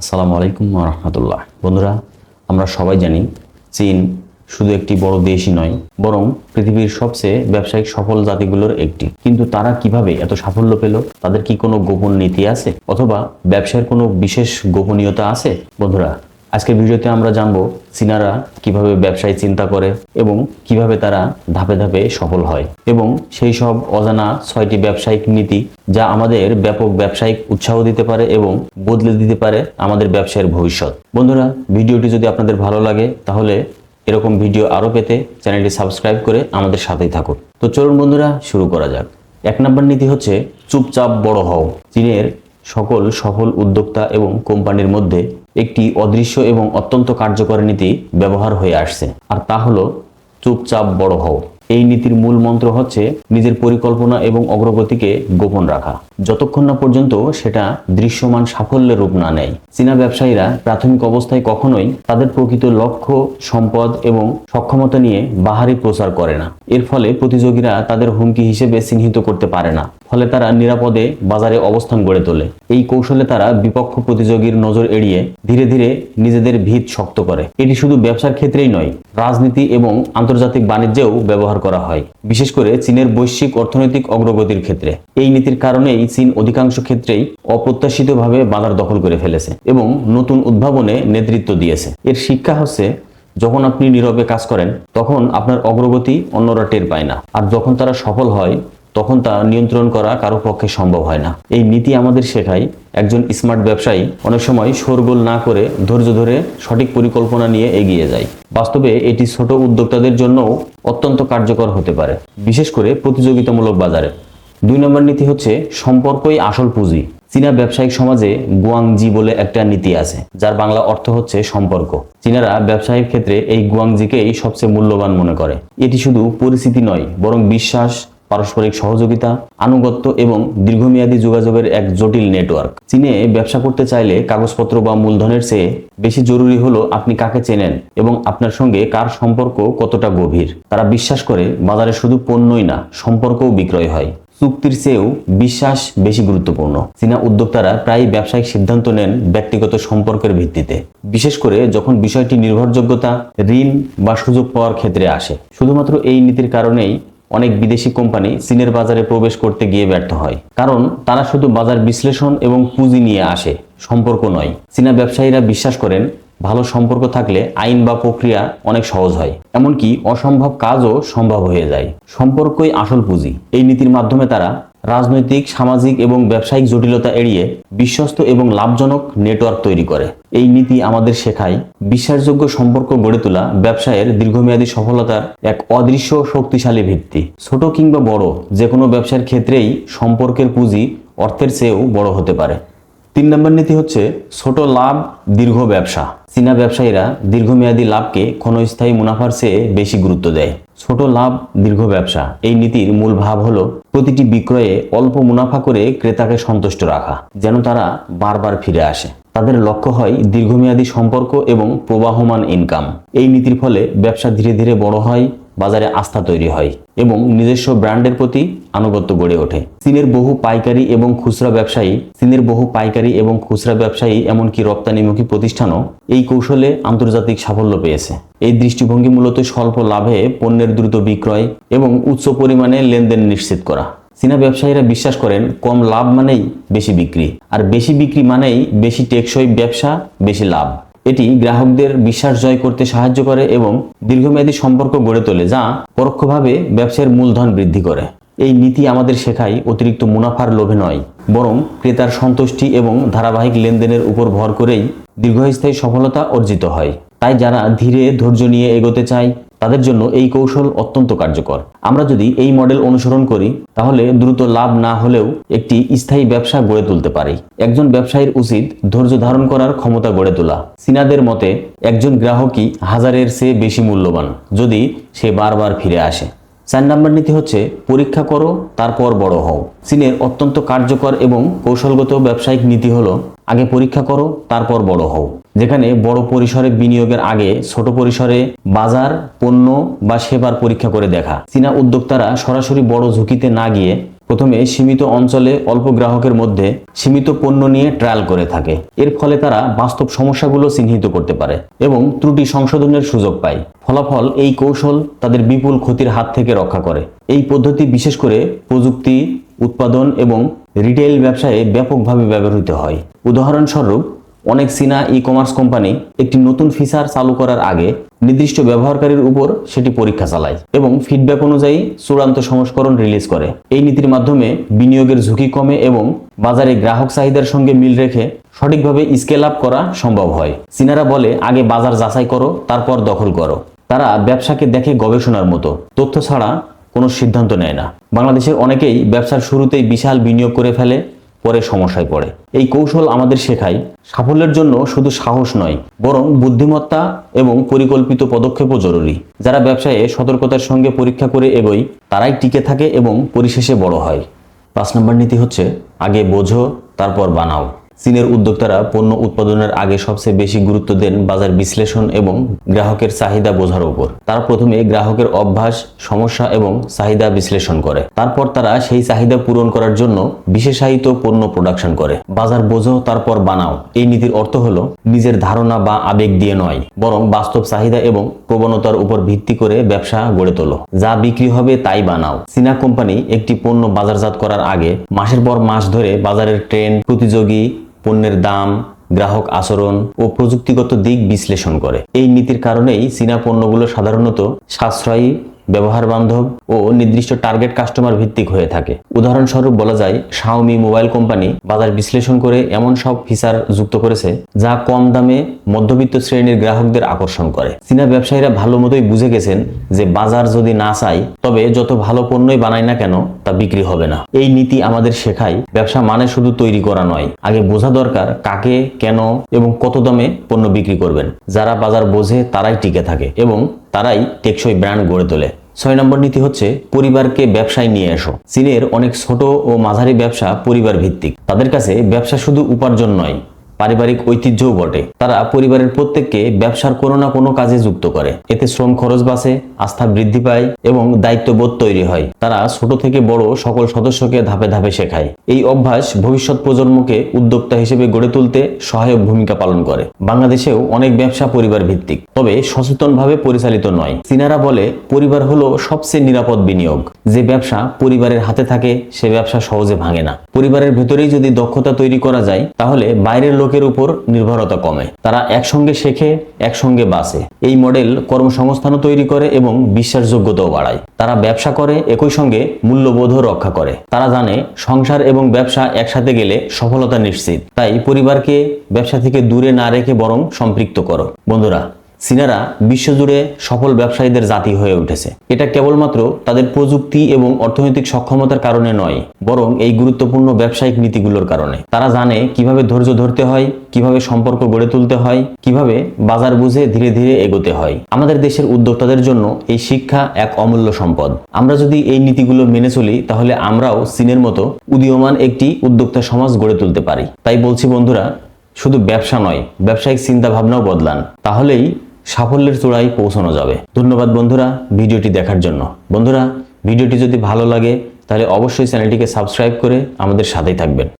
আসসালামু আলাইকুম রহমতুল্লাহ। বন্ধুরা, আমরা সবাই জানি চীন শুধু একটি বড় দেশই নয়, বরং পৃথিবীর সবচেয়ে ব্যবসায়িক সফল জাতিগুলোর একটি। কিন্তু তারা কীভাবে এত সাফল্য পেল? তাদের কি কোনো গোপন নীতি আছে? অথবা ব্যবসার কোনো বিশেষ গোপনীয়তা আছে? বন্ধুরা আজকের ভিডিওতে আমরা জানব চীনারা কীভাবে ব্যবসায় চিন্তা করে এবং কীভাবে তারা ধাপে ধাপে সফল হয়। এবং সেই সব অজানা ছয়টি ব্যবসায়িক নীতি যা আমাদের ব্যাপক ব্যবসায়িক উৎসাহ দিতে পারে এবং বদলে দিতে পারে আমাদের ব্যবসায়ের ভবিষ্যৎ। বন্ধুরা, ভিডিওটি যদি আপনাদের ভালো লাগে, তাহলে এরকম ভিডিও আরও পেতে চ্যানেলটি সাবস্ক্রাইব করে আমাদের সাথেই থাকুন। তো চলুন বন্ধুরা, শুরু করা যাক। এক নম্বর নীতি হচ্ছে, চুপচাপ বড় হও। চীনের সকল সফল উদ্যোক্তা এবং কোম্পানির মধ্যে একটি অদৃশ্য এবং অত্যন্ত কার্যকর নীতি ব্যবহার হয়ে আসছে। আর তা হলো, চুপচাপ বড় হও। এই নীতির মূল মন্ত্র হচ্ছে নিজের পরিকল্পনা এবং অগ্রগতিকে গোপন রাখা। যতক্ষণ না পর্যন্ত সেটা দৃশ্যমান সাফল্যের রূপ না নেয়। চীনা ব্যবসায়ীরা প্রাথমিক অবস্থায় কখনোই তাদের প্রকৃত লক্ষ্য, সম্পদ এবং সক্ষমতা নিয়ে বাহারি প্রচার করে না। এর ফলে প্রতিযোগীরা তাদের হুমকি হিসেবে চিহ্নিত করতে পারে না। ফলে তারা নিরাপদে বাজারে অবস্থান গড়ে তোলে। এই কৌশলে তারা বিপক্ষ প্রতিযোগীর নজর এড়িয়ে ধীরে ধীরে নিজেদের ভিত শক্ত করে। এটি শুধু ব্যবসার ক্ষেত্রেই নয়, রাজনীতি এবং আন্তর্জাতিক বাণিজ্যেও ব্যবহার করা হয়, বিশেষ করে চীনের বৈশ্বিক অর্থনৈতিক অগ্রগতির ক্ষেত্রে। এই নীতির কারণেই চীন অধিকাংশ ক্ষেত্রেই অপ্রত্যাশিতভাবে বাজার দখল করে ফেলেছে এবং নতুন উদ্ভাবনে নেতৃত্ব দিয়েছে। এর শিক্ষা হচ্ছে, যখন আপনি নীরবে কাজ করেন, তখন আপনার অগ্রগতি অন্যরা টের পায় না। আর যখন তারা সফল হয়, তখন তা নিয়ন্ত্রণ করা কারও পক্ষে সম্ভব হয় না। এই নীতি আমাদের শেখায়, একজন স্মার্ট ব্যবসায়ী অনেক সময় শোরগোল না করে ধৈর্য ধরে সঠিক পরিকল্পনা নিয়ে এগিয়ে যায়। বাস্তবে এটি ছোট উদ্যোক্তাদের জন্যও অত্যন্ত কার্যকর হতে পারে, বিশেষ করে প্রতিযোগিতামূলক বাজারে। দুই নম্বর নীতি হচ্ছে সম্পর্কই আসল পুঁজি। চীনা ব্যবসায়িক সমাজে গুয়াংজি বলে একটা নীতি আছে, যার বাংলা অর্থ হচ্ছে সম্পর্ক। চীনারা ব্যবসায়িক ক্ষেত্রে এই গুয়াংজিকেই সবচেয়ে মূল্যবান মনে করে। এটি শুধু পরিস্থিতি নয়, বরং বিশ্বাস, পারস্পরিক সহযোগিতা, আনুগত্য এবং দীর্ঘমেয়াদী যোগাযোগের এক জটিল নেটওয়ার্ক। চীনে ব্যবসা করতে চাইলে কাগজপত্র বা মূলধনের চেয়ে বেশি জরুরি হলো আপনি কাকে চেনেন এবং আপনার সঙ্গে কার সম্পর্ক কতটা গভীর। তারা বিশ্বাস করে বাজারে শুধু পণ্যই না, সম্পর্কও বিক্রয় হয়। চুক্তির চেয়েও বিশ্বাস বেশি গুরুত্বপূর্ণ। চীনা উদ্যোক্তারা প্রায় ব্যবসায়িক সিদ্ধান্ত নেন ব্যক্তিগত সম্পর্কের ভিত্তিতে। বিশেষ করে যখন বিষয়টি নির্ভরযোগ্যতা, ঋণ বা সুযোগ পাওয়ার ক্ষেত্রে আসে। শুধুমাত্র এই নীতির কারণেই অনেক বিদেশি কোম্পানি চীনের বাজারে প্রবেশ করতে গিয়ে ব্যর্থ হয়। কারণ তারা শুধু বাজার বিশ্লেষণ এবং পুঁজি নিয়ে আসে, সম্পর্ক নয়। চীনা ব্যবসায়ীরা বিশ্বাস করেন ভালো সম্পর্ক থাকলে আইন বা প্রক্রিয়া অনেক সহজ হয়। এমনকি অসম্ভব কাজও সম্ভব হয়ে যায়। সম্পর্কই আসল পুঁজি। এই নীতির মাধ্যমে তারা রাজনৈতিক, সামাজিক এবং ব্যবসায়িক জটিলতা এড়িয়ে বিশ্বস্ত এবং লাভজনক নেটওয়ার্ক তৈরি করে। এই নীতি আমাদের শেখায় বিশ্বাসযোগ্য সম্পর্ক গড়ে তোলা ব্যবসায়ের দীর্ঘমেয়াদী সফলতার এক অদৃশ্য শক্তিশালী ভিত্তি। ছোট কিংবা বড় যে কোনো ব্যবসার ক্ষেত্রেই সম্পর্কের পুঁজি অর্থের চেয়েও বড় হতে পারে। তিন নম্বর নীতি হচ্ছে ছোট লাভ, দীর্ঘ ব্যবসা। চীনা ব্যবসায়ীরা দীর্ঘমেয়াদী লাভকে ক্ষণস্থায়ী মুনাফার চেয়ে বেশি গুরুত্ব দেয়। ছোট লাভ, দীর্ঘ ব্যবসা। এই নীতির মূল ভাব হলো প্রতিটি বিক্রয়ে অল্প মুনাফা করে ক্রেতাকে সন্তুষ্ট রাখা, যেন তারা বারবার ফিরে আসে। তাদের লক্ষ্য হয় দীর্ঘমেয়াদী সম্পর্ক এবং প্রবাহমান ইনকাম এই নীতির ফলে ব্যবসা ধীরে ধীরে বড় হয় বাজারে আস্থা তৈরি হয় এবং নিজস্ব ব্র্যান্ডের প্রতি আনুগত্য গড়ে ওঠে। চীনের বহু পাইকারি এবং খুচরা ব্যবসায়ী, চীনের বহু পাইকারি এবং খুচরা ব্যবসায়ী এমনকি রপ্তানিমুখী প্রতিষ্ঠানও এই কৌশলে আন্তর্জাতিক সাফল্য পেয়েছে। এই দৃষ্টিভঙ্গি মূলত স্বল্প লাভে পণ্যের দ্রুত বিক্রয় এবং উচ্চ পরিমাণে লেনদেন নিশ্চিত করা। চীনা ব্যবসায়ীরা বিশ্বাস করেন, কম লাভ মানেই বেশি বিক্রি, আর বেশি বিক্রি মানেই বেশি টেকসই ব্যবসা, বেশি লাভ। এটি গ্রাহকদের বিশ্বাস জয় করতে সাহায্য করে এবং দীর্ঘমেয়াদী সম্পর্ক গড়ে তোলে, যা পরোক্ষভাবে ব্যবসার মূলধন বৃদ্ধি করে। এই নীতি আমাদের শেখায় অতিরিক্ত মুনাফার লোভে নয়, বরং ক্রেতার সন্তুষ্টি এবং ধারাবাহিক লেনদেনের উপর ভর করেই দীর্ঘস্থায়ী সফলতা অর্জিত হয়। তাই যারা ধীরে ধৈর্য নিয়ে এগোতে চায় তাদের জন্য এই কৌশল অত্যন্ত কার্যকর। আমরা যদি এই মডেল অনুসরণ করি, তাহলে দ্রুত লাভ না হলেও একটি স্থায়ী ব্যবসা গড়ে তুলতে পারি। একজন ব্যবসায়ীর উচিত ধৈর্য ধারণ করার ক্ষমতা গড়ে তোলা। চীনাদের মতে, একজন গ্রাহকই হাজারের চেয়ে বেশি মূল্যবান, যদি সে বারবার ফিরে আসে। চার নাম্বার নীতি হচ্ছে, পরীক্ষা করো, তারপর বড় হও। চীনের অত্যন্ত কার্যকর এবং কৌশলগত ব্যবসায়িক নীতি হলো আগে পরীক্ষা করো, তারপর বড় হও। যেখানে বড় পরিসরে বিনিয়োগের আগে ছোট পরিসরে বাজার, পণ্য বা সেবার পরীক্ষা করে দেখা। চীনা উদ্যোক্তারা সরাসরি বড় ঝুঁকিতে না গিয়ে প্রথমে সীমিত অঞ্চলে অল্প গ্রাহকের মধ্যে সীমিত পণ্য নিয়ে ট্রায়াল করে থাকে। এর ফলে তারা বাস্তব সমস্যাগুলো চিহ্নিত করতে পারে এবং ত্রুটি সংশোধনের সুযোগ পায়। ফলাফল এই কৌশল তাদের বিপুল ক্ষতির হাত থেকে রক্ষা করে। এই পদ্ধতি বিশেষ করে প্রযুক্তি উৎপাদন এবং রিটেইল ব্যবসায়ে ব্যাপকভাবে ব্যবহৃত হয়। উদাহরণস্বরূপ, অনেক চীনা ই কমার্স কোম্পানি একটি নতুন ফিচার চালু করার আগে নির্দিষ্ট ব্যবহারকারীর উপর সেটি পরীক্ষা চালায় এবং ফিডব্যাক অনুযায়ী চূড়ান্ত সংস্করণ রিলিজ করে। এই নীতির মাধ্যমে বিনিয়োগের ঝুঁকি কমে এবং বাজারে গ্রাহক চাহিদার সঙ্গে মিল রেখে সঠিকভাবে স্কেল আপ করা সম্ভব হয়। চীনারা বলে, আগে বাজার যাচাই করো, তারপর দখল করো। তারা ব্যবসাকে দেখে গবেষণার মতো। তথ্য ছাড়া কোনো সিদ্ধান্ত নেয় না। বাংলাদেশের অনেকেই ব্যবসার শুরুতেই বিশাল বিনিয়োগ করে ফেলে, পরে সমস্যায় পড়ে। এই কৌশল আমাদের শেখায়, সাফল্যের জন্য শুধু সাহস নয়, বরং বুদ্ধিমত্তা এবং পরিকল্পিত পদক্ষেপও জরুরি। যারা ব্যবসায়ে সতর্কতার সঙ্গে পরীক্ষা করে এগোয়, তারাই টিকে থাকে এবং পরিশেষে বড় হয়। পাঁচ নম্বর নীতি হচ্ছে, আগে বোঝো, তারপর বানাও। চীনের উদ্যোক্তারা পণ্য উৎপাদনের আগে সবচেয়ে বেশি গুরুত্ব দেন বাজার বিশ্লেষণ এবং গ্রাহকের চাহিদা বোঝার উপর। তারা প্রথমে গ্রাহকের অভ্যাস, সমস্যা এবং চাহিদা বিশ্লেষণ করে। তারপর তারা সেই চাহিদা পূরণ করার জন্য বিশেষায়িত পণ্য প্রোডাকশন করে। বাজার বোঝো, তারপর বানাও। এই নীতির অর্থ হলো নিজের ধারণা বা আবেগ দিয়ে নয়, বরং বাস্তব চাহিদা এবং প্রবণতার উপর ভিত্তি করে ব্যবসা গড়ে তোলো। যা বিক্রি হবে তাই বানাও। চীনা কোম্পানি একটি পণ্য বাজারজাত করার আগে মাসের পর মাস ধরে বাজারের ট্রেন্ড প্রতিযোগী পণ্যের দাম, গ্রাহক আচরণ ও প্রযুক্তিগত দিক বিশ্লেষণ করে। এই নীতির কারণেই চীনা পণ্যগুলো সাধারণত সাশ্রয়ী ব্যবহার বান্ধব ও নির্দিষ্ট টার্গেট কাস্টমার ভিত্তিক হয়ে থাকে। উদাহরণস্বরূপ বলা যায় শাওমি মোবাইল কোম্পানি বাজার বিশ্লেষণ করে এমন সব ফিচার যুক্ত করেছে যা কম দামে মধ্যবিত্ত শ্রেণির গ্রাহকদের আকর্ষণ করে। চীনা ব্যবসায়ীরা ভালো মতোই বুঝে গেছেন যে বাজার যদি না চাই, তবে যত ভালো পণ্যই বানায় না কেন, তা বিক্রি হবে না। এই নীতি আমাদের শেখায়, ব্যবসা মানে শুধু তৈরি করা নয়, আগে বোঝা দরকার কাকে, কেন এবং কত দামে পণ্য বিক্রি করবেন। যারা বাজার বোঝে তারাই টিকে থাকে এবং তারাই টেকসই ব্র্যান্ড গড়ে তোলে। ছয় নম্বর নীতি হচ্ছে পরিবারকে ব্যবসায় নিয়ে এসো। চীনের অনেক ছোট ও মাঝারি ব্যবসা পরিবার ভিত্তিক তাদের কাছে ব্যবসা শুধু উপার্জন নয় পারিবারিক ঐতিহ্যও বটে। তারা পরিবারের প্রত্যেককে ব্যবসার কোনো না কোনো কাজে যুক্ত করে। এতে শ্রম খরচ বাঁচে, আস্থা বৃদ্ধি পায় এবং দায়িত্ববোধ তৈরি হয়। তারা ছোট থেকে বড় সকল সদস্যকে ধাপে ধাপে শেখায়। এই অভ্যাস ভবিষ্যৎ প্রজন্মকে উদ্যোক্তা হিসেবে গড়ে তুলতে সহায়ক ভূমিকা পালন করে। বাংলাদেশেও অনেক ব্যবসা পরিবার ভিত্তিক তবে সচেতনভাবে পরিচালিত নয়। চীনারা বলে, পরিবার হলো সবচেয়ে নিরাপদ বিনিয়োগ। যে ব্যবসা পরিবারের হাতে থাকে, সে ব্যবসা সহজে ভাঙে না। পরিবারের ভেতরেই যদি দক্ষতা তৈরি করা যায়, তাহলে বাইরের লোকের উপর নির্ভরতা কমে। তারা একসঙ্গে শেখে, একসঙ্গে বাসে এই মডেল কর্মসংস্থানও তৈরি করে এবং বিশ্বাসযোগ্যতাও বাড়ায়। তারা ব্যবসা করে, একই সঙ্গে মূল্যবোধও রক্ষা করে। তারা জানে, সংসার এবং ব্যবসা একসাথে গেলে সফলতা নিশ্চিত। তাই পরিবারকে ব্যবসা থেকে দূরে না রেখে বরং সম্পৃক্ত করো। বন্ধুরা চীনারা বিশ্বজুড়ে সফল ব্যবসায়ীদের জাতি হয়ে উঠেছে। এটা কেবলমাত্র তাদের প্রযুক্তি এবং অর্থনৈতিক সক্ষমতার কারণে নয়, বরং এই গুরুত্বপূর্ণ ব্যবসায়িক নীতিগুলোর কারণে। তারা জানে কীভাবে ধৈর্য ধরতে হয়, কীভাবে সম্পর্ক গড়ে তুলতে হয়, কীভাবে বাজার বুঝে ধীরে ধীরে এগোতে হয়। আমাদের দেশের উদ্যোক্তাদের জন্য এই শিক্ষা এক অমূল্য সম্পদ। আমরা যদি এই নীতিগুলো মেনে চলি, তাহলে আমরাও চীনের মতো উদীয়মান একটি উদ্যোক্তা সমাজ গড়ে তুলতে পারি। তাই বলছি বন্ধুরা, শুধু ব্যবসা নয়, ব্যবসায়িক চিন্তা ভাবনাও বদলান। তাহলেই সাফল্যের চূড়ায় পৌঁছানো যাবে। ধন্যবাদ বন্ধুরা ভিডিওটি দেখার জন্য। বন্ধুরা, ভিডিওটি যদি ভালো লাগে, তাহলে অবশ্যই চ্যানেলটিকে সাবস্ক্রাইব করে আমাদের সাথেই থাকবেন।